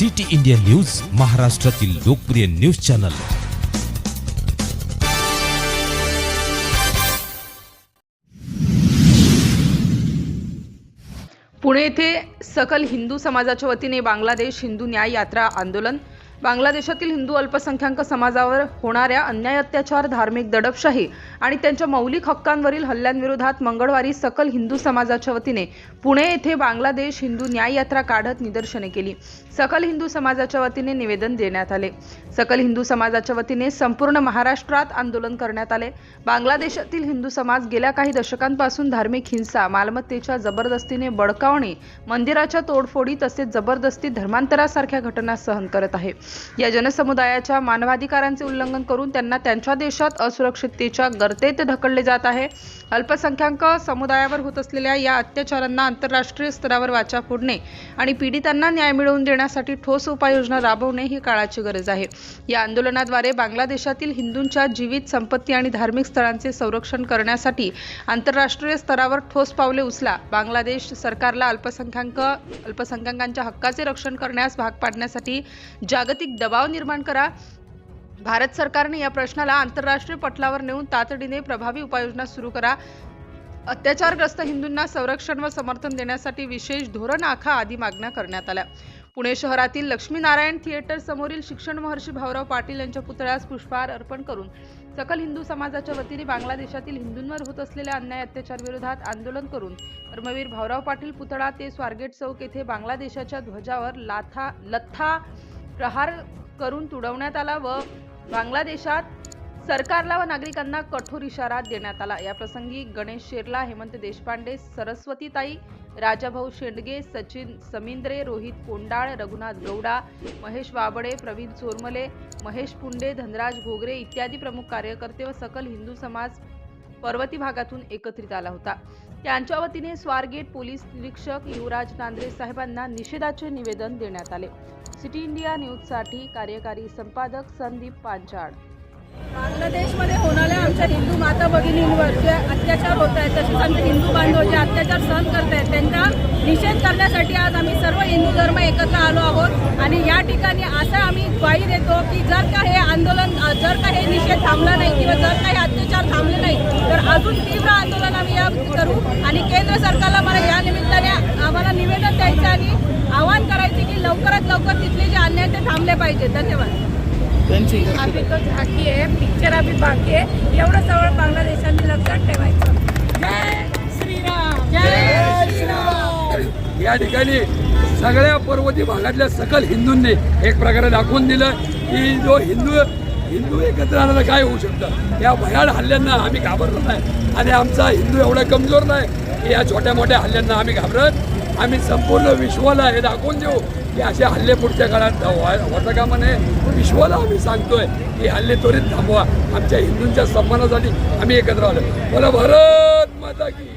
City India news महाराष्ट्रातील लोकप्रिय news channel. Pune येथे सकल हिंदू समाजाच्या वतीने बांगलादेश हिंदू न्याय यात्रा आंदोलन बांगलादेशातील हिंदू अल्पसंख्याक समाजावर होणाऱ्या अन्याय अत्याचार धार्मिक दडपशाही आणि त्यांच्या मौलिक हक्कांवरील हल्ल्यांविरोधात मंगळवारी सकल हिंदू समाजाच्या वतीने पुणे येथे बांगलादेश हिंदू न्याय यात्रा काढत निदर्शने केली. सकल हिंदू समाजाच्या वतीने निवेदन देण्यात आले. सकल हिंदू समाजाच्या वतीने संपूर्ण महाराष्ट्रात आंदोलन करण्यात आले. बांगलादेशातील हिंदू समाज गेल्या काही दशकांपासून धार्मिक हिंसा मालमत्तेच्या जबरदस्तीने बडकावणे मंदिराच्या तोडफोडी तसेच जबरदस्ती धर्मांतरासारख्या घटना सहन करत आहे. या जनसमुदायाच्या मानवाधिकारांचे उल्लंघन करून त्यांना त्यांच्या देशात असुरक्षिततेच्या गर्तेत ढकलले जात आहे. अल्पसंख्याक समुदायावर होत असलेल्या या अत्याचारांना आंतरराष्ट्रीय स्तरावर वाचा फोडणे आणि पीडितांना न्याय मिळवून देण्यासाठी ठोस उपाययोजना राबवणे ही काळाची गरज आहे. या आंदोलनाद्वारे बांगलादेशातील हिंदूंच्या जीवित संपत्ती आणि धार्मिक स्थळांचे संरक्षण करण्यासाठी आंतरराष्ट्रीय स्तरावर ठोस पावले उचला. बांगलादेश सरकारला अल्पसंख्याक अल्पसंख्याकांच्या हक्काचे रक्षण करण्यास भाग पाडण्यासाठी जागतिक दबाव निर्माण करा. भारत सरकारने या प्रश्नाला आंतरराष्ट्रीय पटलावर नेऊन तातडीने प्रभावी उपाययोजना सुरू करा. अत्याचारग्रस्त हिंदूंना संरक्षण व समर्थन देण्यासाठी विशेष धोरण आखा आदी मागण्या करण्यात आल्या. पुणे शहरातील लक्ष्मीनारायण थिएटर समोरील शिक्षण महर्षी भाऊराव पाटील यांच्या पुतळ्यास पुष्पहार अर्पण करून सकल हिंदू समाजाच्या वतीने बांगलादेशातील हिंदूंवर होत असलेल्या अन्याय अत्याचार विरोधात आंदोलन करून धर्मवीर भाऊराव पाटील पुतळा ते स्वारगेट चौक येथे बांगलादेशाच्या ध्वजावर लाथा लथ्था प्रहार करून तुडवण्यात आला व बांगलादेशात सरकारला व नागरिकांना कठोर इशारा देण्यात आला. याप्रसंगी गणेश शेरला हेमंत देशपांडे सरस्वतीताई राजाभाऊ शेंडगे सचिन समिंद्रे रोहित कोंडाळ रघुनाथ गौडा महेश वाबडे प्रवीण चोरमले महेश पुंडे धनराज घोगरे इत्यादी प्रमुख कार्यकर्ते व सकल हिंदू समाज पर्वती भागातून एकत्रित आला होता. त्यांच्या वतीने स्वारगेट पोलीस निरीक्षक युवराज नांद्रे साहेबांना निषेधाचे निवेदन देण्यात आले. सिटी इंडिया न्यूजसाठी कार्यकारी संपादक संदीप पांचाळ. बांगलादेशमध्ये होणाऱ्या आमच्या हिंदू माता भगिनींवर जे अत्याचार होत आहेत तसेच आमचे हिंदू बांधव जे अत्याचार सहन करत आहेत त्यांचा निषेध करण्यासाठी आज आम्ही सर्व हिंदू धर्म एकत्र आलो आहोत. आणि या ठिकाणी असं आम्ही ग्वाही देतो की जर का हे आंदोलन जर का हे निषेध थांबला नाही किंवा जर का हे अत्याचार थांबले नाही तर अजून तीव्र आंदोलन आम्ही करू आणि केंद्र सरकारला मला या निमित्ताने आम्हाला निवेदन द्यायचं आणि आवाहन करायचे की लवकरात लवकर तिथले जे अन्याय ते थांबले पाहिजे. धन्यवाद. अभी तो झाकी आहे पिक्चर अभी बाकी आहे एवढं सगळं बांगलादेशाने लक्षात ठेवायचं. जय श्रीराम. जय श्रीराम. या ठिकाणी सगळ्या पर्वती भागातल्या सकल हिंदूंनी एक प्रकारे दाखवून दिलं की जो हिंदू हिंदू एकत्र आल्यानं काय होऊ शकतं? या भयाड हल्ल्यांना आम्ही घाबरलो नाही. आणि आमचा हिंदू एवढा कमजोर नाही की या छोट्या मोठ्या हल्ल्यांना आम्ही घाबरत आम्ही संपूर्ण विश्वाला हे दाखवून देऊ की असे हल्ले पुढच्या काळात होता कामा नये विश्वाला आम्ही सांगतोय की हल्ले त्वरित थांबवा. आमच्या हिंदूंच्या सन्मानासाठी आम्ही एकत्र आलो. बोला भारत माता की